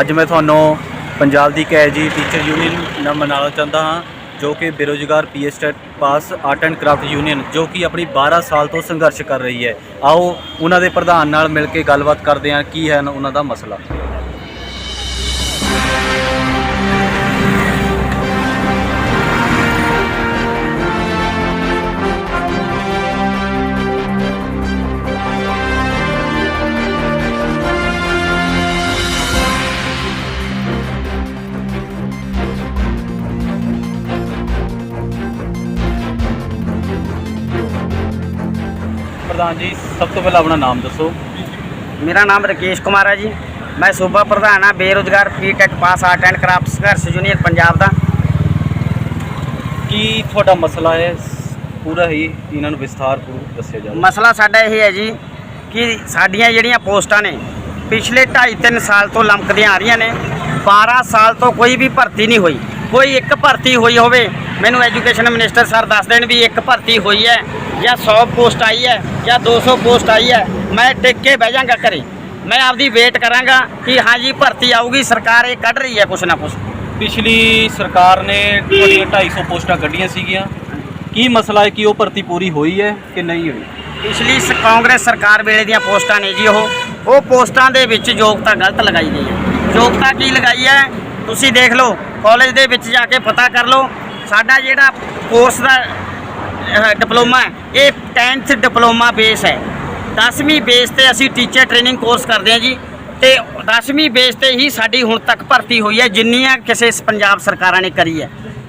ਅੱਜ ਮੈਂ ਤੁਹਾਨੂੰ ਪੰਜਾਬ ਦੀ ਕੈਜੀ ਟੀਚਰ ਯੂਨੀਅਨ ਨਾਲ ਮਨਾਉਣਾ ਚਾਹੁੰਦਾ ਹਾਂ, ਜੋ ਕਿ ਬੇਰੋਜ਼ਗਾਰ PSTET pass art and craft union ਜੋ ਕਿ ਆਪਣੀ 12 ਸਾਲ ਤੋਂ ਸੰਘਰਸ਼ ਕਰ ਰਹੀ ਹੈ। ਆਓ, ਉਹਨਾਂ ਦੇ ਪ੍ਰਧਾਨ ਨਾਲ ਮਿਲ ਕੇ ਗੱਲਬਾਤ ਕਰਦੇ ਹਾਂ, ਕੀ ਹੈ ਉਹਨਾਂ ਦਾ ਮਸਲਾ? ਪ੍ਰਧਾਨ ਜੀ ਸਭ ਤੋਂ ਪਹਿਲਾਂ ਆਪਣਾ ਨਾਮ ਦੱਸੋ। ਮੇਰਾ ਨਾਮ ਰਕੇਸ਼ ਕੁਮਾਰ ਹੈ ਜੀ। ਮੈਂ ਸੂਬਾ ਪ੍ਰਧਾਨ ਹਾਂ ਬੇਰੁਜ਼ਗਾਰ PTET pass art and craft ਸੰਘਰਸ਼ ਯੂਨੀਅਨ ਪੰਜਾਬ ਦਾ। ਕੀ ਤੁਹਾਡਾ ਮਸਲਾ ਹੈ? ਪੂਰਾ ਹੀ ਇਹਨਾਂ ਨੂੰ ਵਿਸਥਾਰਪੂਰਵਕ ਦੱਸਿਆ ਜਾਵੇ। ਮਸਲਾ ਸਾਡਾ ਇਹ ਹੈ ਜੀ ਕਿ ਸਾਡੀਆਂ ਜਿਹੜੀਆਂ ਪੋਸਟਾਂ ਨੇ ਪਿਛਲੇ 2.5-3 ਸਾਲ ਤੋਂ ਲੰਮਕਦੀਆਂ ਆ ਰਹੀਆਂ ਨੇ। 12 ਸਾਲ ਤੋਂ ਕੋਈ ਵੀ ਭਰਤੀ ਨਹੀਂ ਹੋਈ। ਕੋਈ ਇੱਕ ਭਰਤੀ ਹੋਈ ਹੋਵੇ ਮੈਨੂੰ ਐਜੂਕੇਸ਼ਨ ਮਿਨਿਸਟਰ ਸਰ ਦੱਸ ਦੇਣ ਵੀ ਇੱਕ ਭਰਤੀ ਹੋਈ ਹੈ ਜਾਂ 100 ਪੋਸਟ ਆਈ ਹੈ ਜਾਂ 200 ਪੋਸਟ ਆਈ ਹੈ ਮੈਂ ਟਿਕ ਕੇ ਬਹਿ ਜਾਵਾਂਗਾ ਘਰੇ। ਮੈਂ ਆਪਦੀ ਵੇਟ ਕਰਾਂਗਾ ਕਿ ਹਾਂ ਜੀ ਭਰਤੀ ਆਊਗੀ ਸਰਕਾਰ ਇਹ ਕੱਢ ਰਹੀ ਹੈ ਕੁਛ ਨਾ ਕੁਛ। ਪਿਛਲੀ ਸਰਕਾਰ ਨੇ ਤੁਹਾਡੀਆਂ 250 ਪੋਸਟਾਂ ਕੱਢੀਆਂ ਸੀਗੀਆਂ। ਕੀ ਮਸਲਾ ਹੈ ਕਿ ਉਹ ਭਰਤੀ ਪੂਰੀ ਹੋਈ ਹੈ ਕਿ ਨਹੀਂ ਹੋਈ? ਪਿਛਲੀ ਸ- ਕਾਂਗਰਸ ਸਰਕਾਰ ਵੇਲੇ ਦੀਆਂ ਪੋਸਟਾਂ ਨੇ ਜੀ ਉਹ। ਉਹ ਪੋਸਟਾਂ ਦੇ ਵਿੱਚ ਯੋਗਤਾ ਗਲਤ ਲਗਾਈ ਗਈ ਹੈ। ਯੋਗਤਾ ਕੀ ਲਗਾਈ ਹੈ? ਤੁਸੀਂ ਦੇਖ ਲਓ ਕਾਲਜ ਦੇ ਵਿੱਚ ਜਾ ਕੇ ਪਤਾ ਕਰ ਲਓ ਸਾਡਾ ਜਿਹੜਾ ਕੋਰਸ ਦਾ ਡਿਪਲੋਮਾ ਇਹ 10th ਡਿਪਲੋਮਾ ਬੇਸ ਹੈ। 10ਵੀਂ ਬੇਸ ਤੇ ਅਸੀਂ ਟੀਚਰ ਟ੍ਰੇਨਿੰਗ ਕੋਰਸ ਕਰਦੇ ਹਾਂ ਜੀ। ਤੇ 10ਵੀਂ ਬੇਸ ਤੇ ਹੀ ਸਾਡੀ ਹੁਣ ਤੱਕ ਭਰਤੀ ਹੋਈ ਹੈ, ਜਿੰਨੀਆਂ ਕਿਸੇ ਪੰਜਾਬ ਸਰਕਾਰਾਂ ਨੇ ਕਰੀ ਹੈ।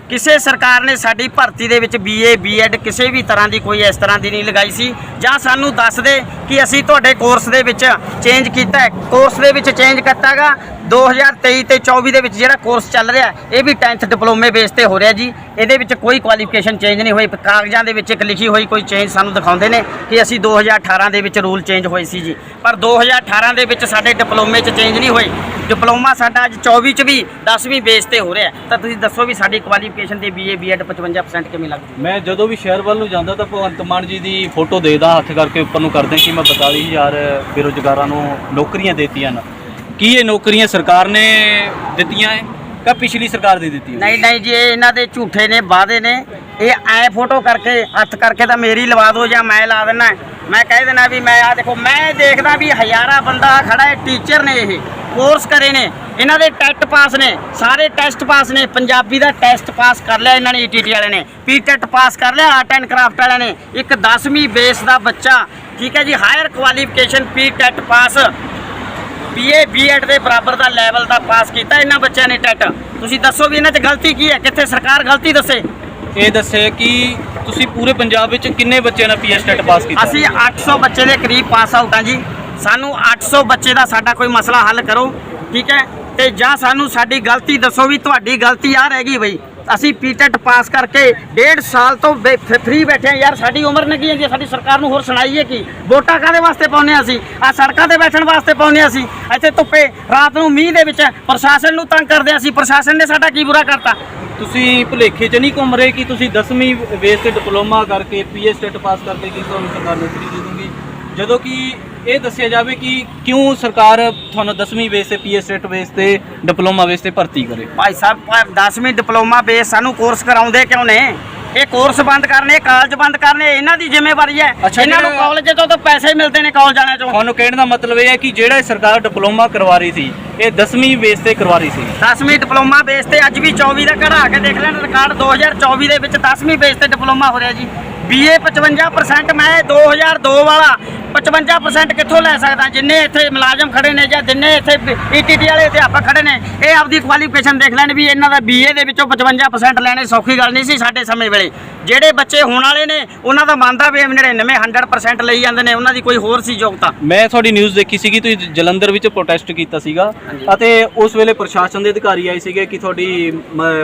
ਕਿਸੇ ਸਰਕਾਰ ਨੇ ਸਾਡੀ ਭਰਤੀ ਦੇ ਵਿੱਚ ਬੀਏ ਬੀਐਡ ਕਿਸੇ ਵੀ ਤਰ੍ਹਾਂ ਦੀ ਕੋਈ ਇਸ ਤਰ੍ਹਾਂ ਦੀ ਨਹੀਂ ਲਗਾਈ ਸੀ। ਜਾਂ ਸਾਨੂੰ ਦੱਸ ਦੇ ਕਿ ਅਸੀਂ ਤੁਹਾਡੇ ਕੋਰਸ ਦੇ ਵਿੱਚ ਚੇਂਜ ਕੀਤਾ ਹੈ। ਕੋਰਸ ਦੇ ਵਿੱਚ ਚੇਂਜ ਕਰਤਾਗਾ 2023 ਤੇ 24 ਦੇ ਵਿੱਚ ਜਿਹੜਾ ਕੋਰਸ ਚੱਲ ਰਿਹਾ, ਇਹ ਵੀ 10th ਡਿਪਲੋਮੇ ਬੇਸ ਤੇ ਹੋ ਰਿਹਾ ਜੀ। ਇਹਦੇ ਵਿੱਚ ਕੋਈ ਕੁਆਲੀਫਿਕੇਸ਼ਨ ਚੇਂਜ ਨਹੀਂ ਹੋਈ। ਕਾਗਜ਼ਾਂ ਦੇ ਵਿੱਚ ਇੱਕ ਲਿਖੀ ਹੋਈ ਕੋਈ ਚੇਂਜ ਸਾਨੂੰ ਦਿਖਾਉਂਦੇ ਨੇ ਕਿ ਅਸੀਂ 2018 ਦੇ ਵਿੱਚ ਰੂਲ ਚੇਂਜ ਹੋਏ ਸੀ ਜੀ। ਪਰ 2018 ਦੇ ਵਿੱਚ ਸਾਡੇ ਡਿਪਲੋਮੇ 'ਚ ਚੇਂਜ ਨਹੀਂ ਹੋਏ। ਡਿਪਲੋਮਾ ਸਾਡਾ ਅੱਜ 24 'ਚ ਵੀ 10ਵੀਂ ਬੇਸ ਤੇ ਹੋ ਰਿਹਾ। ਤਾਂ ਤੁਸੀਂ ਦੱਸੋ ਵੀ ਸਾਡੀ ਕੁਆਲੀਫਿਕੇਸ਼ਨ ਤੇ ਬੀਏ ਬੀਐਡ 55% ਕਿਵੇਂ ਲੱਗਦੀ ਮੈਂ ਜਦੋਂ ਵੀ ਸ਼ਹਿਰ ਵੱਲ ਨੂੰ ਜਾਂਦਾ ਤਾਂ ਭਗਵੰਤ ਮਾਨ ਜੀ ਦੀ ਫੋਟੋ ਦੇਖਦਾ ਹੱਥ ਕਰਕੇ ਉੱਪਰ ਨੂੰ ਕਰਦੇ ਕਿ ਮੈਂ 42000 ਬੇਰੁਜ਼ਗਾਰਾਂ ਨੂੰ ਨੌਕਰੀਆਂ ਦੇਤੀਆਂ ਨੇ ਕੀ ਇਹ ਨੌਕਰੀਆਂ ਸਰਕਾਰ ਨੇ ਦਿੱਤੀਆਂ ਹੈ ਕਿ ਪਿਛਲੀ ਸਰਕਾਰ ਨੇ ਦਿੱਤੀ ਨਹੀਂ ਨਹੀਂ ਜੀ, ਇਹ ਇਹਨਾਂ ਦੇ ਝੂਠੇ ਨੇ, ਵਾਅਦੇ ਨੇ। ਇਹ ਐ ਫੋਟੋ ਕਰਕੇ, ਹੱਥ ਕਰਕੇ ਤਾਂ ਮੇਰੀ ਲਵਾ ਦਿਓ ਜਾਂ ਮੈਂ ਲਾ ਦੇਣਾ ਮੈਂ ਕਹਿ ਦੇਣਾ ਵੀ ਮੈਂ ਆ ਦੇਖੋ, ਮੈਂ ਦੇਖਦਾ ਵੀ ਹਜ਼ਾਰਾਂ ਬੰਦਾ ਖੜਾ ਹੈ ਟੀਚਰ ਨੇ ਇਹ ਕੋਰਸ ਕਰੇ ਨੇ। ਇਹਨਾਂ ਦੇ ਟੈਟ ਪਾਸ ਨੇ, ਸਾਰੇ ਟੈਸਟ ਪਾਸ ਨੇ। ਪੰਜਾਬੀ ਦਾ ਟੈਸਟ ਪਾਸ ਕਰ ਲਿਆ ਇਹਨਾਂ ਨੇ ਈਟੀਟੀ ਵਾਲਿਆਂ ਨੇ। ਪੀਟੈਟ ਪਾਸ ਕਰ ਲਿਆ ਆਰਟ ਐਂਡ ਕਰਾਫਟ ਵਾਲਿਆਂ ਨੇ। ਇੱਕ 10ਵੀਂ ਬੇਸ ਦਾ ਬੱਚਾ, ਠੀਕ ਹੈ ਜੀ higher qualification PTET pass BA BEd ਦੇ ਬਰਾਬਰ ਦਾ ਲੈਵਲ ਦਾ ਪਾਸ ਕੀਤਾ ਇਹਨਾਂ ਬੱਚਿਆਂ ਨੇ ਟੈਟ। ਤੁਸੀਂ ਦੱਸੋ ਵੀ ਇਹਨਾਂ 'ਚ ਗਲਤੀ ਕੀ ਹੈ? ਕਿੱਥੇ ਸਰਕਾਰ ਗਲਤੀ ਦੱਸੇ? ਇਹ ਦੱਸੇ ਕਿ ਤੁਸੀਂ ਪੂਰੇ ਪੰਜਾਬ ਵਿੱਚ ਕਿੰਨੇ ਬੱਚਿਆਂ ਨੇ ਪੀਐਸਟੈਟ ਪਾਸ ਕੀਤਾ? ਅਸੀਂ 800 ਬੱਚੇ ਦੇ ਕਰੀਬ ਪਾਸ ਆਊਟ ਹਾਂ ਜੀ। ਸਾਨੂੰ 800 ਬੱਚੇ ਦਾ ਸਾਡਾ ਕੋਈ ਮਸਲਾ ਹੱਲ ਕਰੋ ਠੀਕ ਹੈ? ਤੇ ਜਾਂ ਸਾਨੂੰ ਸਾਡੀ ਗਲਤੀ ਦੱਸੋ ਵੀ ਤੁਹਾਡੀ ਗਲਤੀ ਆ ਰਹਿ ਗਈ ਬਈ। ਅਸੀਂ ਪੀਟੈਟ ਪਾਸ ਕਰਕੇ ਡੇਢ ਸਾਲ ਤੋਂ ਫ੍ਰੀ ਬੈਠੇ ਹਾਂ। ਯਾਰ, ਸਾਡੀ ਉਮਰ ਨਿੱਕੀ ਹੈ ਜੀ ਸਾਡੀ ਸਰਕਾਰ ਨੂੰ ਹੋਰ ਸੁਣਾਈਏ ਕੀ? ਵੋਟਾਂ ਕਾਦੇ ਵਾਸਤੇ ਪਾਉਂਦੇ ਹਾਂ ਅਸੀਂ? ਆ ਸੜਕਾਂ ਤੇ ਬੈਠਣ ਵਾਸਤੇ ਪਾਉਂਦੇ ਹਾਂ ਅਸੀਂ। ਇੱਥੇ ਧੁੱਪੇ, ਰਾਤ ਨੂੰ ਮੀਂਹ ਦੇ ਵਿੱਚ ਪ੍ਰਸ਼ਾਸਨ ਨੂੰ ਤੰਗ ਕਰਦੇ ਹਾਂ ਅਸੀਂ। ਪ੍ਰਸ਼ਾਸਨ ਨੇ ਸਾਡਾ ਕੀ ਬੁਰਾ ਕਰਤਾ? ਤੁਸੀਂ ਭੁਲੇਖੇ 'ਚ ਨਹੀਂ ਘੁੰਮ ਰਹੇ ਕਿ ਤੁਸੀਂ 10ਵੀਂ ਬੇਸ ਤੇ ਡਿਪਲੋਮਾ ਕਰਕੇ ਪੀਐਸਟੈਟ ਪਾਸ ਕਰਕੇ ਕੀ ਤੁਹਾਨੂੰ ਸਰਕਾਰ ਨੌਕਰੀ ਦੇ ਦੂੰਗੀ? ਜਦੋਂ ਕਿ ਇਹ ਦੱਸਿਆ ਜਾਵੇ ਕਿ ਕਿਉਂ ਸਰਕਾਰ ਤੁਹਾਨੂੰ 10ਵੀਂ ਬੇਸ ਤੇ ਪੀਐਸਟੈਟ ਬੇਸ ਤੇ ਡਿਪਲੋਮਾ ਬੇਸ ਤੇ ਭਰਤੀ ਕਰੇ? ਭਾਈ ਸਾਹਿਬ 10ਵੀਂ ਡਿਪਲੋਮਾ ਬੇਸ ਸਾਨੂੰ ਕੋਰਸ ਕਰਾਉਂਦੇ ਕਿਉਂ ਨੇ? ਇਹ ਕੋਰਸ ਬੰਦ ਕਰਨੇ ਕਾਲਜ ਬੰਦ ਕਰਨੇ ਇਹਨਾਂ ਦੀ ਜ਼ਿੰਮੇਵਾਰੀ ਹੈ। ਇਹਨਾਂ ਨੂੰ ਕਾਲਜ ਤੋਂ ਤਾਂ ਪੈਸੇ ਮਿਲਦੇ ਨੇ ਕਾਲਜ ਜਾਣੇ ਤੋਂ ਤੁਹਾਨੂੰ ਕਹਿਣ ਦਾ ਮਤਲਬ ਇਹ ਹੈ ਕਿ ਜਿਹੜਾ ਸਰਕਾਰ ਡਿਪਲੋਮਾ ਕਰਵਾ ਰਹੀ ਸੀ ਇਹ 10ਵੀਂ ਬੇਸ ਤੇ ਕਰਵਾ ਰਹੀ ਸੀ। 10ਵੀਂ ਡਿਪਲੋਮਾ ਬੇਸ ਤੇ ਅੱਜ ਵੀ 24 ਦਾ ਕਢਾ ਕੇ ਦੇਖ ਲੈਣ ਰਿਕਾਰਡ 2024 ਦੇ ਵਿੱਚ 10ਵੀਂ ਬੇਸ ਤੇ ਡਿਪਲੋਮਾ ਹੋ ਰਿਹਾ ਜੀ। ਬੀਏ 55% ਮੈਂ 2002 ਵਾਲਾ। 55% ਕਿੱਥੋਂ ਲੈ ਸਕਦਾ? ਜਿੰਨੇ ਇੱਥੇ ਮੁਲਾਜ਼ਮ ਖੜੇ ਨੇ ਜਾਂ ਜਿੰਨੇ ਇੱਥੇ ਈਟੀਟੀ ਵਾਲੇ ਅਧਿਆਪਕ ਖੜੇ ਨੇ, ਇਹ ਆਪਦੀ ਕੁਆਲੀਫਿਕੇਸ਼ਨ ਦੇਖ ਲੈਣ ਵੀ ਇਹਨਾਂ ਦਾ ਬੀਏ ਦੇ ਵਿੱਚੋਂ 55% ਲੈਣੇ ਸੌਖੀ ਗੱਲ ਨਹੀਂ ਸੀ ਸਾਡੇ ਸਮੇਂ ਵੇਲੇ। ਜਿਹੜੇ ਬੱਚੇ ਹੋਣ ਵਾਲੇ ਨੇ ਉਹਨਾਂ ਦਾ ਮੰਨਦਾ ਵੀ 99 100% ਲਈ ਜਾਂਦੇ ਨੇ ਉਹਨਾਂ ਦੀ ਕੋਈ ਹੋਰ ਸੀ ਯੋਗਤਾ। ਮੈਂ ਤੁਹਾਡੀ ਨਿਊਜ਼ ਦੇਖੀ ਸੀਗੀ ਤੁਸੀਂ ਜਲੰਧਰ ਵਿੱਚ ਪ੍ਰੋਟੈਸਟ ਕੀਤਾ ਸੀਗਾ। ਅਤੇ ਉਸ ਵੇਲੇ ਪ੍ਰਸ਼ਾਸਨ ਦੇ ਅਧਿਕਾਰੀ ਆਏ ਸੀਗੇ ਕਿ ਤੁਹਾਡੀ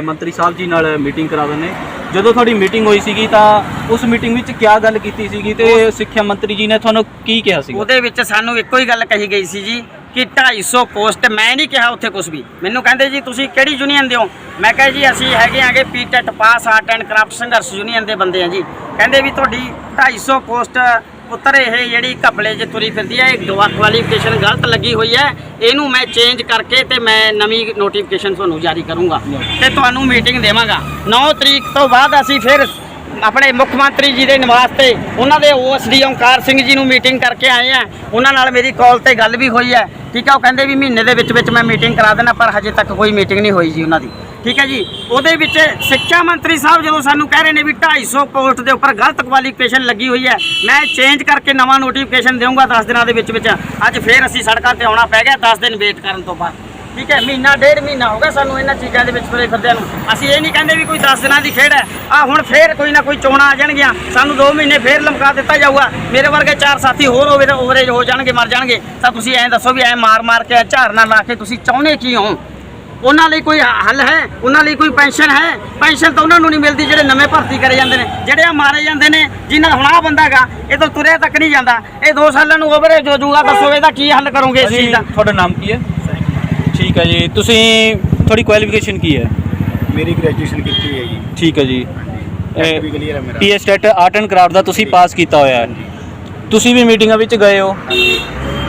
ਮੰਤਰੀ ਸਾਹਿਬ ਜੀ ਨਾਲ ਮੀਟਿੰਗ ਕਰਾ ਦਿੰਦੇ ਜਦੋਂ ਤੁਹਾਡੀ ਮੀਟਿੰਗ ਹੋਈ ਸੀਗੀ ਤਾਂ ਉਸ ਮੀਟਿੰਗ ਵਿੱਚ ਕੀ ਗੱਲ ਕੀਤੀ ਸੀਗੀ ਤੇ ਸਿੱਖਿਆ ਮੰਤਰੀ ਜੀ ਨੇ ਤੁਹਾਨੂੰ ਕੀ ਕਿਹਾ ਸੀਗਾ? ਉਹਦੇ ਵਿੱਚ ਸਾਨੂੰ ਇੱਕੋ ਹੀ ਗੱਲ ਕਹੀ ਗਈ ਸੀ ਜੀ ਕਿ 250 ਪੋਸਟ, ਮੈਂ ਨਹੀਂ ਕਿਹਾ ਉੱਥੇ ਕੁਝ ਵੀ। ਮੈਨੂੰ ਕਹਿੰਦੇ ਜੀ, ਤੁਸੀਂ ਕਿਹੜੀ ਯੂਨੀਅਨ ਦੇ ਹੋ? ਮੈਂ ਕਿਹਾ ਜੀ, ਅਸੀਂ ਹੈਗੇ ਆਂਗੇ PTET, pass art and craft ਸੰਘਰਸ਼ ਯੂਨੀਅਨ ਦੇ ਬੰਦੇ ਆ ਜੀ। ਕਹਿੰਦੇ ਵੀ ਤੁਹਾਡੀ 250 ਪੋਸਟ ਪੁੱਤਰ, ਇਹ ਜਿਹੜੀ ਘਪਲੇ 'ਚ ਤੁਰੀ ਫਿਰਦੀ ਹੈ ਇਹ ਕੁਆਲੀਫਿਕੇਸ਼ਨ ਗਲਤ ਲੱਗੀ ਹੋਈ ਹੈ। ਇਹਨੂੰ ਮੈਂ ਚੇਂਜ ਕਰਕੇ ਤੇ ਮੈਂ ਨਵੀਂ ਨੋਟੀਫਿਕੇਸ਼ਨ ਤੁਹਾਨੂੰ ਜਾਰੀ ਕਰੂੰਗਾ। ਤੇ ਤੁਹਾਨੂੰ ਮੀਟਿੰਗ ਦੇਵਾਂਗਾ। 9 ਤਰੀਕ ਤੋਂ ਬਾਅਦ ਅਸੀਂ ਫਿਰ ਆਪਣੇ ਮੁੱਖ ਮੰਤਰੀ ਜੀ ਦੇ ਨਿਵਾਸ ਤੇ ਉਹਨਾਂ ਦੇ ਓਐਸਡੀ ਓਮਕਾਰ ਸਿੰਘ ਜੀ ਨੂੰ ਮੀਟਿੰਗ ਕਰਕੇ ਆਏ ਆ। ਉਹਨਾਂ ਨਾਲ ਮੇਰੀ ਕਾਲ ਤੇ ਗੱਲ ਵੀ ਹੋਈ ਹੈ। ਠੀਕ ਹੈ ਉਹ ਕਹਿੰਦੇ ਵੀ ਮਹੀਨੇ ਦੇ ਵਿੱਚ ਵਿੱਚ ਮੈਂ ਮੀਟਿੰਗ ਕਰਾ ਦੇਣਾ, ਪਰ ਹਜੇ ਤੱਕ ਕੋਈ ਮੀਟਿੰਗ ਨਹੀਂ ਹੋਈ ਜੀ ਉਹਨਾਂ ਦੀ। ਠੀਕ ਹੈ ਜੀ? ਉਹਦੇ ਵਿੱਚ ਸਿੱਖਿਆ ਮੰਤਰੀ ਸਾਹਿਬ ਜਦੋਂ ਸਾਨੂੰ ਕਹਿ ਰਹੇ ਨੇ ਵੀ 250 ਪੋਸਟ ਦੇ ਉੱਪਰ ਗਲਤ ਕੁਆਲੀਫਿਕੇਸ਼ਨ ਲੱਗੀ ਹੋਈ ਹੈ, ਮੈਂ ਚੇਂਜ ਕਰਕੇ ਨਵਾਂ ਨੋਟੀਫਿਕੇਸ਼ਨ ਦੇਵਾਂਗਾ 10 ਦਿਨਾਂ ਦੇ ਵਿੱਚ ਵਿੱਚ ਅੱਜ ਫੇਰ ਅਸੀਂ ਸੜਕਾਂ ਤੇ ਆਉਣਾ ਪੈ ਗਿਆ 10 ਦਿਨ ਵੇਟ ਕਰਨ ਤੋਂ ਬਾਅਦ। ਠੀਕ ਹੈ ਮਹੀਨਾ ਡੇਢ ਮਹੀਨਾ ਹੋ ਗਿਆ ਸਾਨੂੰ ਇਹਨਾਂ ਚੀਜ਼ਾਂ ਦੇ ਵਿੱਚ ਤੁਰੇ ਫਿਰਦਿਆਂ ਨੂੰ। ਅਸੀਂ ਇਹ ਨਹੀਂ ਕਹਿੰਦੇ ਵੀ ਕੋਈ 10 ਦਿਨਾਂ ਦੀ ਖੇਡ ਹੈ। ਆ ਹੁਣ ਫੇਰ ਕੋਈ ਨਾ ਕੋਈ ਚੋਣਾਂ ਆ ਜਾਣਗੀਆਂ। ਸਾਨੂੰ 2 ਮਹੀਨੇ ਫੇਰ ਲਮਕਾ ਦਿੱਤਾ ਜਾਊਗਾ। ਮੇਰੇ ਵਰਗੇ ਚਾਰ ਸਾਥੀ ਹੋਰ ਹੋਵੇ ਤਾਂ ਓਵਰੇਜ ਹੋ ਜਾਣਗੇ ਮਰ ਜਾਣਗੇ। ਤਾਂ ਤੁਸੀਂ ਐਂ ਦੱਸੋ ਵੀ ਐਂ ਮਾਰ ਮਾਰ ਕੇ ਝਾਰਨਾ ਲਾ ਕੇ ਤੁਸੀਂ ਚਾਹੁੰਦੇ ਕੀ ਹੋ? ਉਹਨਾਂ ਲਈ ਕੋਈ ਹੱਲ ਹੈ? ਉਹਨਾਂ ਲਈ ਕੋਈ ਪੈਨਸ਼ਨ ਹੈ? ਪੈਨਸ਼ਨ ਤਾਂ ਉਹਨਾਂ ਨੂੰ ਨਹੀਂ ਮਿਲਦੀ ਜਿਹੜੇ ਨਵੇਂ ਭਰਤੀ ਕਰੇ ਜਾਂਦੇ ਨੇ। ਜਿਹੜੇ ਆ ਮਾਰੇ ਜਾਂਦੇ ਨੇ ਜਿਨ੍ਹਾਂ ਹੁਣ ਆਹ ਬੰਦਾ ਗਾ ਇਹ ਤਾਂ ਤੁਰਿਆ ਤੱਕ ਨਹੀਂ ਜਾਂਦਾ। ਇਹ 2 ਸਾਲਾਂ ਨੂੰ ਓਵਰੇਜ ਹੋ ਜਾਊਗਾ। ਦੱਸੋ ਇਹਦਾ ਕੀ ਹੱਲ ਕਰੋਗੇ ਇਸ ਚੀਜ਼ ਦਾ? ਤੁਹਾਡਾ ਨਾਮ ਕੀ ਹੈ? ਠੀਕ ਹੈ ਜੀ। ਤੁਸੀਂ ਤੁਹਾਡੀ ਕੁਆਲੀਫਿਕੇਸ਼ਨ ਕੀ ਹੈ? ਮੇਰੀ ਗ੍ਰੈਜੂਏਸ਼ਨ ਕੀਤੀ ਹੈ ਜੀ। ਠੀਕ ਹੈ ਜੀ। ਟੈਟ ਵੀ ਕਲੀਅਰ ਹੈ ਮੇਰਾ। PS TET art and craft ਦਾ ਤੁਸੀਂ ਪਾਸ ਕੀਤਾ ਹੋਇਆ ਹੈ। ਤੁਸੀਂ ਵੀ ਮੀਟਿੰਗਾਂ ਵਿੱਚ ਗਏ ਹੋ।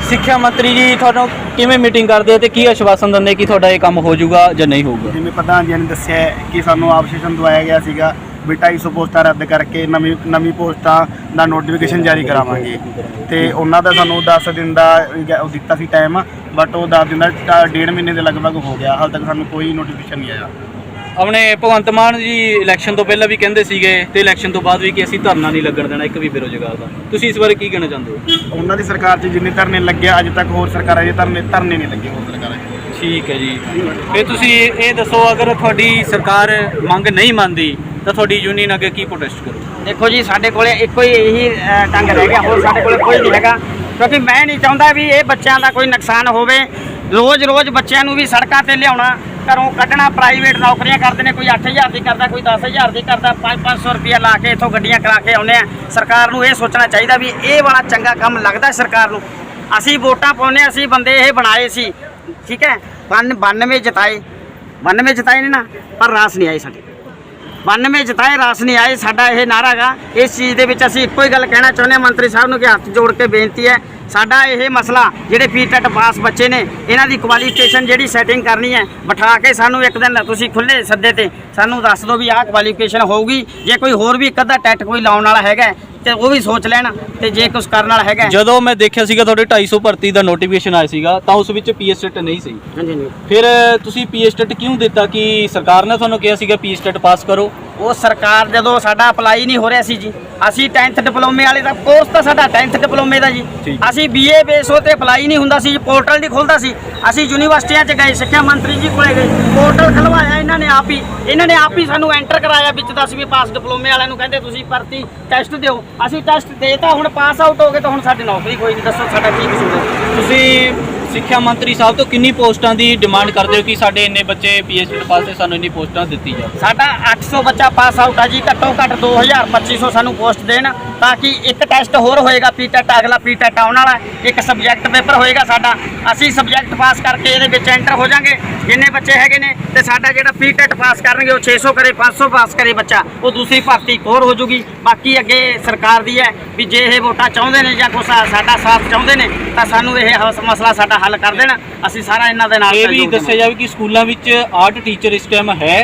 ਸਿੱਖਿਆ ਮੰਤਰੀ ਜੀ ਤੁਹਾਨੂੰ ਕਿਵੇਂ ਮੀਟਿੰਗ ਕਰਦੇ ਤੇ ਕੀ ਆਸ਼ਵਾਸਨ ਦਿੰਦੇ ਕਿ ਤੁਹਾਡਾ ਇਹ ਕੰਮ ਹੋ ਜਾਊਗਾ ਜਾਂ ਨਹੀਂ ਹੋਊਗਾ? ਜਿਵੇਂ ਪ੍ਰਧਾਨ ਜੀ ਨੇ ਦੱਸਿਆ ਕਿ ਸਾਨੂੰ ਆਬਜੈਕਸ਼ਨ ਦਵਾਇਆ ਗਿਆ ਸੀਗਾ। ਵੀ 250 ਪੋਸਟਾਂ ਰੱਦ ਕਰਕੇ ਨਵੀਂ ਨਵੀਂ ਪੋਸਟਾਂ ਦਾ ਨੋਟੀਫਿਕੇਸ਼ਨ ਜਾਰੀ ਕਰਾਵਾਂਗੇ। ਤੇ ਉਹਨਾਂ ਦਾ ਸਾਨੂੰ 10 ਦਿਨ ਦਾ ਉਹ ਦਿੱਤਾ ਸੀ ਟਾਈਮ ਬਟ ਉਹ 10 ਦਿਨ ਦਾ ਡੇਢ ਮਹੀਨੇ ਦੇ ਲਗਭਗ ਹੋ ਗਿਆ। ਹਾਲ ਤੱਕ ਸਾਨੂੰ ਕੋਈ ਨੋਟੀਫਿਕੇਸ਼ਨ ਨਹੀਂ ਆਇਆ। ਆਪਣੇ ਭਗਵੰਤ ਮਾਨ ਜੀ ਇਲੈਕਸ਼ਨ ਤੋਂ ਪਹਿਲਾਂ ਵੀ ਕਹਿੰਦੇ ਸੀਗੇ ਤੇ ਇਲੈਕਸ਼ਨ ਤੋਂ ਬਾਅਦ ਵੀ ਕਿ ਅਸੀਂ ਧਰਨਾ ਨਹੀਂ ਲੱਗਣ ਦੇਣਾ ਇੱਕ ਵੀ ਬੇਰੁਜ਼ਗਾਰ ਦਾ। ਤੁਸੀਂ ਇਸ ਬਾਰੇ ਕੀ ਕਹਿਣਾ ਚਾਹੁੰਦੇ ਹੋ? ਉਹਨਾਂ ਦੀ ਸਰਕਾਰ 'ਚ ਜਿੰਨੇ ਧਰਨੇ ਲੱਗੇ ਆ, ਅੱਜ ਤੱਕ ਹੋਰ ਸਰਕਾਰਾਂ 'ਚ ਧਰਨੇ ਧਰਨੇ ਨਹੀਂ ਲੱਗੇ ਹੋਰ ਸਰਕਾਰਾਂ 'ਚ ਠੀਕ ਹੈ ਜੀ। ਇਹ ਤੁਸੀਂ ਇਹ ਦੱਸੋ ਅਗਰ ਤੁਹਾਡੀ ਸਰਕਾਰ ਮੰਗ ਨਹੀਂ ਮੰਨਦੀ ਤਾਂ ਤੁਹਾਡੀ ਯੂਨੀਅਨ ਅੱਗੇ ਕੀ ਪ੍ਰੋਟੈਸਟ ਕਰੂ ਦੇਖੋ ਜੀ ਸਾਡੇ ਕੋਲੇ ਇੱਕੋ ਹੀ ਇਹੀ ਅ, ਢੰਗ ਰਹਿ ਗਿਆ। ਹੋਰ ਸਾਡੇ ਕੋਲੇ ਕੋਈ ਨਹੀਂ ਹੈਗਾ। ਕਿਉਂਕਿ ਮੈਂ ਨਹੀਂ ਚਾਹੁੰਦਾ ਵੀ ਇਹ ਬੱਚਿਆਂ ਦਾ ਕੋਈ ਨੁਕਸਾਨ ਹੋਵੇ। ਰੋਜ਼-ਰੋਜ਼ ਬੱਚਿਆਂ ਨੂੰ ਵੀ ਸੜਕਾਂ ਤੇ ਲਿਆਉਣਾ ਘਰੋਂ ਕੱਢਣਾ ਪ੍ਰਾਈਵੇਟ ਨੌਕਰੀਆਂ ਕਰਦੇ ਨੇ ਕੋਈ 8000 ਦੀ ਕਰਦਾ ਕੋਈ 10000 ਦੀ ਕਰਦਾ 5-500 ਰੁਪਇਆ ਲਾ ਕੇ ਇੱਥੋਂ ਗੱਡੀਆਂ ਕਰਾ ਕੇ ਆਉਂਦੇ ਆ ਸਰਕਾਰ ਨੂੰ ਇਹ ਸੋਚਣਾ ਚਾਹੀਦਾ ਵੀ ਇਹ ਵਾਲਾ ਚੰਗਾ ਕੰਮ ਲੱਗਦਾ ਸਰਕਾਰ ਨੂੰ। ਅਸੀਂ ਵੋਟਾਂ ਪਾਉਂਦੇ ਹਾਂ, ਅਸੀਂ ਬੰਦੇ ਇਹ ਬਣਾਏ ਸੀ। ਠੀਕ ਹੈ? 92 ਜਤਾਏ। 92 ਜਤਾਏ ਨੇ ਨਾ ਪਰ ਰਾਸ ਨਹੀਂ ਆਈ ਸਾਡੇ। 92 ਜਤਾਏ ਰਾਸ ਨਹੀਂ ਆਏ ਸਾਡਾ ਇਹ ਨਾਰਾ ਗਾ ਇਸ ਚੀਜ਼ ਦੇ ਵਿੱਚ ਅਸੀਂ ਇੱਕੋ ਹੀ ਗੱਲ ਕਹਿਣਾ ਚਾਹੁੰਦੇ ਹਾਂ। ਮੰਤਰੀ ਸਾਹਿਬ ਨੂੰ ਕਿ ਹੱਥ ਜੋੜ ਕੇ ਬੇਨਤੀ ਹੈ ਸਾਡਾ ਇਹ ਮਸਲਾ ਜਿਹੜੇ ਪੀਟੈਟ ਪਾਸ ਬੱਚੇ ਨੇ ਇਹਨਾਂ ਦੀ ਕੁਆਲੀਫਿਕੇਸ਼ਨ ਜਿਹੜੀ ਸੈਟਿੰਗ ਕਰਨੀ ਹੈ ਬਿਠਾ ਕੇ ਸਾਨੂੰ ਇੱਕ ਦਿਨ ਤੁਸੀਂ ਖੁੱਲੇ ਸੱਦੇ ਤੇ ਸਾਨੂੰ ਦੱਸ ਦਿਓ ਵੀ ਆਹ ਕੁਆਲੀਫਿਕੇਸ਼ਨ ਹੋਊਗੀ। ਜੇ ਕੋਈ ਹੋਰ ਵੀ ਇੱਕ ਅੱਧਾ ਟੈਟ ਕੋਈ ਲਾਉਣ ਵਾਲਾ ਹੈਗਾ ਹੈ, ਤੇ ਉਹ ਵੀ ਸੋਚ ਲੈਣ। ਤੇ ਜੇ ਕੁਝ ਕਰਨ ਵਾਲਾ ਹੈਗਾ ਹੈ- ਜਦੋਂ ਮੈਂ ਦੇਖਿਆ ਸੀਗਾ ਤੁਹਾਡੇ 250 ਭਰਤੀ ਦਾ ਨੋਟੀਫਿਕੇਸ਼ਨ ਆਇਆ ਸੀਗਾ ਤਾਂ ਉਸ ਵਿੱਚ ਪੀਐਸ ਟੈਟ ਨਹੀਂ ਸੀ। ਹਾਂਜੀ ਹਾਂਜੀ। ਫਿਰ ਤੁਸੀਂ ਪੀਐਸ ਟੈਟ ਕਿਉਂ ਦਿੱਤਾ ਕਿ ਸਰਕਾਰ ਨੇ ਤੁਹਾਨੂੰ ਕਿਹਾ ਸੀਗਾ ਪੀਐਸ ਟੈਟ ਪਾਸ ਕਰੋ? ਉਹ ਸਰਕਾਰ ਜਦੋਂ ਸਾਡਾ ਅਪਲਾਈ ਨਹੀਂ ਹੋ ਰਿਹਾ ਸੀ ਜੀ ਅਸੀਂ 10th ਡਿਪਲੋਮੇ ਵਾਲੇ ਦਾ ਕੋਰਸ ਤਾਂ ਸਾਡਾ 10th ਡਿਪਲੋਮੇ ਦਾ ਜੀ। ਅਸੀਂ ਬੀਏ ਬੇਸ ਤੇ ਅਪਲਾਈ ਨਹੀਂ ਹੁੰਦਾ ਸੀ ਪੋਰਟਲ ਨਹੀਂ ਖੁੱਲਦਾ ਸੀ। ਅਸੀਂ ਯੂਨੀਵਰਸਿਟੀਆਂ 'ਚ ਗਏ ਸਿੱਖਿਆ ਮੰਤਰੀ ਜੀ ਕੋਲੇ ਗਏ ਪੋਰਟਲ ਖਲਵਾਇਆ ਇਹਨਾਂ ਨੇ ਆਪ ਹੀ। ਇਹਨਾਂ ਨੇ ਆਪ ਹੀ ਸਾਨੂੰ ਐਂਟਰ ਕਰਾਇਆ ਵਿੱਚ 10ਵੀਂ ਪਾਸ ਡਿਪਲੋਮੇ ਵਾਲਿਆਂ ਨੂੰ ਕਹਿੰਦੇ ਤੁਸੀਂ ਭਰਤੀ ਟੈਸਟ ਦਿਓ। ਅਸੀਂ ਟੈਸਟ ਦੇਤਾ ਹੁਣ ਪਾਸ ਆਊਟ ਹੋ ਗਏ ਤਾਂ ਹੁਣ ਸਾਡੀ ਨੌਕਰੀ ਕੋਈ ਨਹੀਂ ਦੱਸੋ ਸਾਡਾ ਕੀ ਕਸੂਰ ਹੈ? ਤੁਸੀਂ ਸਿੱਖਿਆ ਮੰਤਰੀ ਸਾਹਿਬ ਤੋਂ ਕਿੰਨੀ ਪੋਸਟਾਂ ਦੀ ਡਿਮਾਂਡ ਕਰਦੇ ਹੋ ਕਿ ਸਾਡੇ ਇੰਨੇ ਬੱਚੇ ਪੀਐਸ ਟੈਟ ਪਾਸ ਤੇ ਸਾਨੂੰ ਇੰਨੀ ਪੋਸਟਾਂ ਦਿੱਤੀ ਜਾਵੇ ਸਾਡਾ 800 ਬੱਚਾ ਪਾਸ ਆਊਟ ਆ ਜੀ ਘੱਟੋ ਘੱਟ 2000 2500 ਸਾਨੂੰ ਪੋਸਟ ਦੇਣ। ਤਾਂ ਕਿ ਇੱਕ ਟੈਸਟ ਹੋਰ ਹੋਏਗਾ ਪੀਟੈਟ ਅਗਲਾ ਪੀਟੈਟ ਆਉਣ ਵਾਲਾ। ਇੱਕ ਸਬਜੈਕਟ ਪੇਪਰ ਹੋਏਗਾ ਸਾਡਾ। ਅਸੀਂ ਸਬਜੈਕਟ ਪਾਸ ਕਰਕੇ ਇਹਦੇ ਵਿੱਚ ਐਂਟਰ ਹੋ ਜਾਾਂਗੇ। ਜਿੰਨੇ ਬੱਚੇ ਹੈਗੇ ਨੇ ਤੇ ਸਾਡਾ ਜਿਹੜਾ ਪੀਟੈਟ ਪਾਸ ਕਰਨਗੇ ਉਹ 600 ਕਰੇ 500 ਪਾਸ ਕਰੇ ਬੱਚਾ ਉਹ ਦੂਸਰੀ ਭਰਤੀ ਹੋਰ ਹੋ ਜੂਗੀ। ਬਾਕੀ ਅੱਗੇ ਸਰਕਾਰ ਦੀ ਹੈ ਵੀ ਜੇ ਇਹ ਵੋਟਾਂ ਚਾਹੁੰਦੇ ਨੇ ਜਾਂ ਕੁਛ ਸਾਡਾ ਸਾਥ ਚਾਹੁੰਦੇ ਨੇ ਤਾਂ ਸਾਨੂੰ ਇਹ ਮਸਲਾ ਸਾਡਾ ਹੱਲ ਕਰ ਦੇਣ। ਅਸੀਂ ਸਾਰਾ ਇਹਨਾਂ ਦੇ ਨਾਲ ਇਹ ਵੀ ਦੱਸਿਆ ਜਾਵੇ ਕਿ ਸਕੂਲਾਂ ਵਿੱਚ ਆਰਟ ਟੀਚਰ ਇਸ ਟਾਈਮ ਹੈ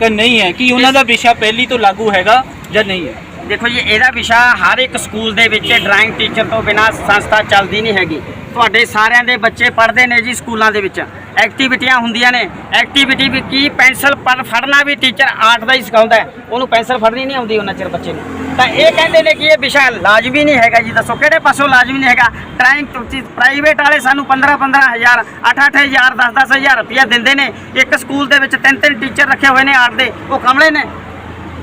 ਕਿ ਨਹੀਂ ਹੈ? ਕਿ ਉਹਨਾਂ ਦਾ ਵਿਸ਼ਾ ਪਹਿਲੀ ਤੋਂ ਲਾਗੂ ਹੈਗਾ ਜਾਂ ਨਹੀਂ ਹੈ? ਦੇਖੋ ਜੀ, ਇਹਦਾ ਵਿਸ਼ਾ ਹਰ ਇੱਕ ਸਕੂਲ ਦੇ ਵਿੱਚ ਡਰਾਇੰਗ ਟੀਚਰ ਤੋਂ ਬਿਨਾ ਸੰਸਥਾ ਚੱਲਦੀ ਨਹੀਂ ਹੈਗੀ। ਤੁਹਾਡੇ ਸਾਰਿਆਂ ਦੇ ਬੱਚੇ ਪੜ੍ਹਦੇ ਨੇ ਜੀ ਸਕੂਲਾਂ ਦੇ ਵਿੱਚ। ਐਕਟੀਵਿਟੀਆਂ ਹੁੰਦੀਆਂ ਨੇ। ਐਕਟੀਵਿਟੀ ਵੀ ਕੀ ਪੈਨਸਲ ਪਰ ਫੜਨਾ ਵੀ ਟੀਚਰ ਆਰਟ ਦਾ ਹੀ ਸਿਖਾਉਂਦਾ ਉਹਨੂੰ ਪੈਨਸਲ ਫੜਨੀ ਨਹੀਂ ਆਉਂਦੀ ਉਹਨਾਂ ਚਿਰ ਬੱਚੇ ਨੂੰ। ਤਾਂ ਇਹ ਕਹਿੰਦੇ ਨੇ ਕਿ ਇਹ ਵਿਸ਼ਾ ਲਾਜ਼ਮੀ ਨਹੀਂ ਹੈਗਾ ਜੀ। ਦੱਸੋ ਕਿਹੜੇ ਪਾਸੋਂ ਲਾਜ਼ਮੀ ਨਹੀਂ ਹੈਗਾ? ਡਰਾਇੰਗ ਪ੍ਰਾਈਵੇਟ ਵਾਲੇ ਸਾਨੂੰ 15 15000 8 8000 10 10000 ਰੁਪਇਆ ਦਿੰਦੇ ਨੇ। ਇੱਕ ਸਕੂਲ ਦੇ ਵਿੱਚ ਤਿੰਨ ਤਿੰਨ ਟੀਚਰ ਰੱਖੇ ਹੋਏ ਨੇ ਆਰਟ ਦੇ। ਉਹ ਕਮਲੇ ਨੇ।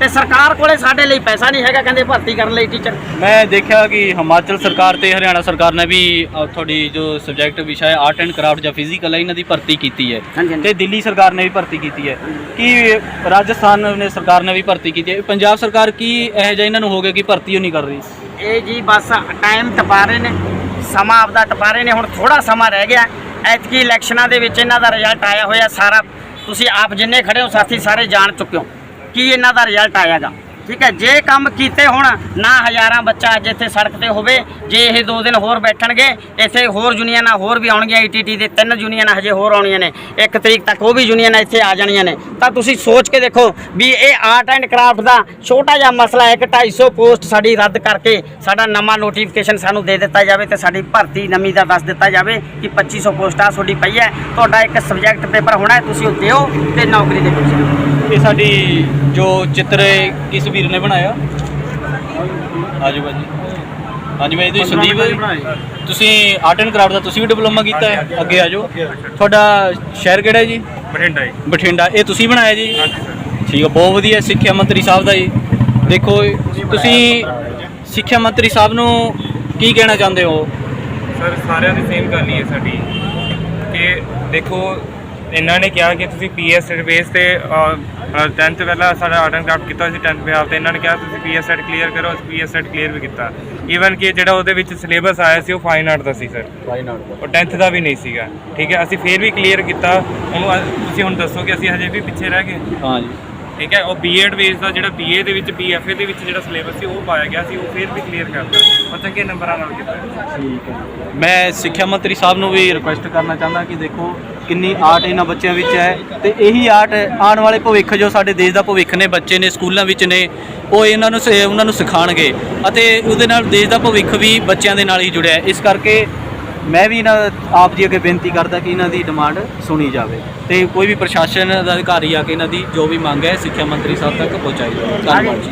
ਤੇ ਸਰਕਾਰ ਕੋਲੇ ਸਾਡੇ ਲਈ ਪੈਸਾ ਨਹੀਂ ਹੈਗਾ ਕਹਿੰਦੇ ਭਰਤੀ ਕਰਨ ਲਈ ਟੀਚਰ ਮੈਂ ਦੇਖਿਆ ਕਿ ਹਿਮਾਚਲ ਸਰਕਾਰ ਤੇ ਹਰਿਆਣਾ ਸਰਕਾਰ ਨੇ ਵੀ ਤੁਹਾਡੀ ਜੋ ਸਬਜੈਕਟ ਵਿਸ਼ਾ ਹੈ ਆਰਟ ਐਂਡ ਕਰਾਫਟ ਜਾਂ ਫਿਜ਼ੀਕਲ ਹੈ ਇਹਨਾਂ ਦੀ ਭਰਤੀ ਕੀਤੀ ਹੈ। ਤੇ ਦਿੱਲੀ ਸਰਕਾਰ ਨੇ ਵੀ ਭਰਤੀ ਕੀਤੀ ਹੈ। ਕਿ ਰਾਜਸਥਾਨ ਨੇ ਸਰਕਾਰ ਨੇ ਵੀ ਭਰਤੀ ਕੀਤੀ ਹੈ? ਪੰਜਾਬ ਸਰਕਾਰ ਕੀ ਇਹੋ ਜਿਹਾ ਇਹਨਾਂ ਨੂੰ ਹੋ ਗਿਆ ਕਿ ਭਰਤੀ ਉਹ ਨਹੀਂ ਕਰ ਰਹੀ? ਇਹ ਜੀ ਬਸ ਟਾਈਮ ਟਪਾ ਰਹੇ ਨੇ ਸਮਾਂ ਆਪਦਾ ਟਪਾ ਰਹੇ ਨੇ ਹੁਣ ਥੋੜਾ ਸਮਾਂ ਰਹਿ ਗਿਆ। ਐਤਕੀ ਇਲੈਕਸ਼ਨਾਂ ਦੇ ਵਿੱਚ ਇਹਨਾਂ ਦਾ ਰਿਜ਼ਲਟ ਆਇਆ ਹੋਇਆ ਸਾਰਾ। ਤੁਸੀਂ ਆਪ ਜਿੰਨੇ ਖੜੇ ਹੋ ਸਾਥੀ ਸਾਰੇ ਜਾਣ ਚੁੱਕੇ ਹੋ। ਕੀ ਇਹਨਾਂ ਦਾ ਰਿਜ਼ਲਟ ਆਇਆਗਾ? ਠੀਕ ਹੈ, ਜੇ ਕੰਮ ਕੀਤੇ ਹੁਣ, ਨਾ ਹਜ਼ਾਰਾਂ ਬੱਚਾ ਅੱਜ ਇੱਥੇ ਸੜਕ ਤੇ ਹੋਵੇ, ਜੇ ਇਹ ਦੋ ਦਿਨ ਹੋਰ ਬੈਠਣਗੇ, ਇੱਥੇ ਹੋਰ ਯੂਨੀਅਨਾਂ ਹੋਰ ਵੀ ਆਉਣਗੀਆਂ ਈਟੀਟੀ ਦੇ ਤਿੰਨ ਯੂਨੀਅਨਾਂ ਹਜੇ ਹੋਰ ਆਉਣੀਆਂ ਨੇ, ਇੱਕ ਤਰੀਕ ਤੱਕ ਉਹ ਵੀ ਯੂਨੀਅਨਾਂ ਇੱਥੇ ਆ ਜਾਣੀਆਂ ਨੇ। ਤਾਂ ਤੁਸੀਂ ਸੋਚ ਕੇ ਦੇਖੋ ਵੀ ਇਹ ਆਰਟ ਐਂਡ ਕਰਾਫਟ ਦਾ ਛੋਟਾ ਜਿਹਾ ਮਸਲਾ ਹੈ ਕਿ 250 ਪੋਸਟ ਸਾਡੀ ਰੱਦ ਕਰਕੇ ਸਾਡਾ ਨਵਾਂ ਨੋਟੀਫਿਕੇਸ਼ਨ ਸਾਨੂੰ ਦੇ ਦਿੱਤਾ ਜਾਵੇ ਤੇ ਸਾਡੀ ਭਰਤੀ ਨਵੀਂ ਦਾ ਦੱਸ ਦਿੱਤਾ ਜਾਵੇ ਕਿ 2500 ਪੋਸਟਾਂ ਤੁਹਾਡੀ ਪਈ ਹੈ। ਤੁਹਾਡਾ ਇੱਕ ਸਬਜੈਕਟ ਪੇਪਰ ਹੋਣਾ ਹੈ, ਤੁਸੀਂ ਉਹ ਦਿਓ ਤੇ ਨੌਕਰੀ ਦੇ ਵਿੱਚ ਇਹ ਸਾਡੀ ਜੋ ਚਿੱਤਰ ਕਿਸ ਵੀਰ ਨੇ ਬਣਾਇਆ। ਆਜੋ ਬਾਜੀ ਹਾਂਜੀ ਬਾਈ ਤੁਸੀਂ ਸੰਦੀਪ ਤੁਸੀਂ ਆਰਟ ਐਂਡ ਕਰਾਫਟ ਦਾ ਤੁਸੀਂ ਵੀ ਡਿਪਲੋਮਾ ਕੀਤਾ ਹੈ? ਅੱਗੇ ਆਜੋ। ਤੁਹਾਡਾ ਸ਼ਹਿਰ ਕਿਹੜਾ ਹੈ ਜੀ? ਬਠਿੰਡਾ ਜੀ। ਬਠਿੰਡਾ। ਇਹ ਤੁਸੀਂ ਬਣਾਇਆ ਜੀ? ਠੀਕ ਹੈ ਬਹੁਤ ਵਧੀਆ ਸਿੱਖਿਆ ਮੰਤਰੀ ਸਾਹਿਬ ਦਾ ਜੀ। ਦੇਖੋ ਤੁਸੀਂ ਸਿੱਖਿਆ ਮੰਤਰੀ ਸਾਹਿਬ ਨੂੰ ਕੀ ਕਹਿਣਾ ਚਾਹੁੰਦੇ ਹੋ? ਸਰ ਸਾਰਿਆਂ ਦੀ ਸੇਮ ਗੱਲ ਹੀ ਹੈ ਸਾਡੀ। ਕਿ ਦੇਖੋ ਇਹਨਾਂ ਨੇ ਕਿਹਾ ਕਿ ਤੁਸੀਂ ਪੀਐਸ ਬੇਸ ਤੇ 10th ਪਹਿਲਾਂ ਸਾਡਾ ਆਰਟ ਐਂਡ ਕਰਾਫਟ ਕੀਤਾ ਸੀ 10th ਬਿਹਾਫ ਤੇ ਇਹਨਾਂ ਨੇ ਕਿਹਾ ਤੁਸੀਂ ਪੀਐਸ ਸੈਟ ਕਲੀਅਰ ਕਰੋ ਅਸੀਂ ਸੈਟ ਕਲੀਅਰ ਵੀ ਕੀਤਾ। ਈਵਨ ਕਿ ਜਿਹੜਾ ਉਹਦੇ ਵਿੱਚ ਸਿਲੇਬਸ ਆਇਆ ਸੀ ਉਹ ਫਾਈਨ ਆਰਟ ਦਾ ਸੀ ਸਰ ਉਹ 10th ਦਾ ਵੀ ਨਹੀਂ ਸੀਗਾ ਠੀਕ ਹੈ? ਅਸੀਂ ਫੇਰ ਵੀ ਕਲੀਅਰ ਕੀਤਾ। ਉਹਨੂੰ ਅ- ਤੁਸੀਂ ਹੁਣ ਦੱਸੋ ਕਿ ਅਸੀਂ ਹਜੇ ਵੀ ਪਿੱਛੇ ਰਹਿ ਗਏ। ਹਾਂ ਜੀ। ਠੀਕ ਹੈ? ਉਹ ਬੀਐਡ ਬੇਸ ਦਾ ਜਿਹੜਾ ਬੀਏ ਦੇ ਵਿੱਚ ਬੀਐਫਏ ਦੇ ਵਿੱਚ ਜਿਹੜਾ ਸਿਲੇਬਸ ਸੀ ਉਹ ਪਾਇਆ ਗਿਆ ਸੀ ਉਹ ਫੇਰ ਵੀ ਕਲੀਅਰ ਕਰਤਾ। ਉਹ ਚੰਗੇ ਨੰਬਰਾਂ ਨਾਲ ਕੀਤਾ। ਮੈਂ ਸਿੱਖਿਆ ਮੰਤਰੀ ਸਾਹਿਬ ਨੂੰ ਵੀ ਰਿਕੁਐਸਟ ਕਰਨਾ ਚਾਹੁੰਦਾ ਕਿ ਦੇਖੋ ਕਿੰਨੀ ਆਰਟ ਇਹਨਾਂ ਬੱਚਿਆਂ ਵਿੱਚ ਹੈ ਤੇ ਇਹੀ ਆਰਟ ਆਉਣ ਵਾਲੇ ਭਵਿੱਖ ਜੋ ਸਾਡੇ ਦੇਸ਼ ਦਾ ਭਵਿੱਖ ਨੇ, ਬੱਚੇ ਨੇ, ਸਕੂਲਾਂ ਵਿੱਚ ਨੇ, ਉਹ ਇਹਨਾਂ ਨੂੰ ਸ- ਉਹਨਾਂ ਨੂੰ ਸਿਖਾਣਗੇ ਅਤੇ ਉਹਦੇ ਨਾਲ ਦੇਸ਼ ਦਾ ਭਵਿੱਖ ਵੀ ਬੱਚਿਆਂ ਦੇ ਨਾਲ ਹੀ ਜੁੜਿਆ ਹੈ। ਇਸ ਕਰਕੇ ਮੈਂ ਵੀ ਇਹਨਾਂ, ਆਪ ਜੀ ਅੱਗੇ ਬੇਨਤੀ ਕਰਦਾ ਕਿ ਇਹਨਾਂ ਦੀ ਡਿਮਾਂਡ ਸੁਣੀ ਜਾਵੇ ਤੇ ਕੋਈ ਵੀ ਪ੍ਰਸ਼ਾਸਨ ਦਾ ਅਧਿਕਾਰੀ ਆ ਕੇ ਇਹਨਾਂ ਦੀ ਜੋ ਵੀ ਮੰਗ ਹੈ ਸਿੱਖਿਆ ਮੰਤਰੀ ਸਾਹਿਬ ਤੱਕ ਪਹੁੰਚਾਈ ਜਾਵੇ। ਧੰਨਵਾਦ ਜੀ।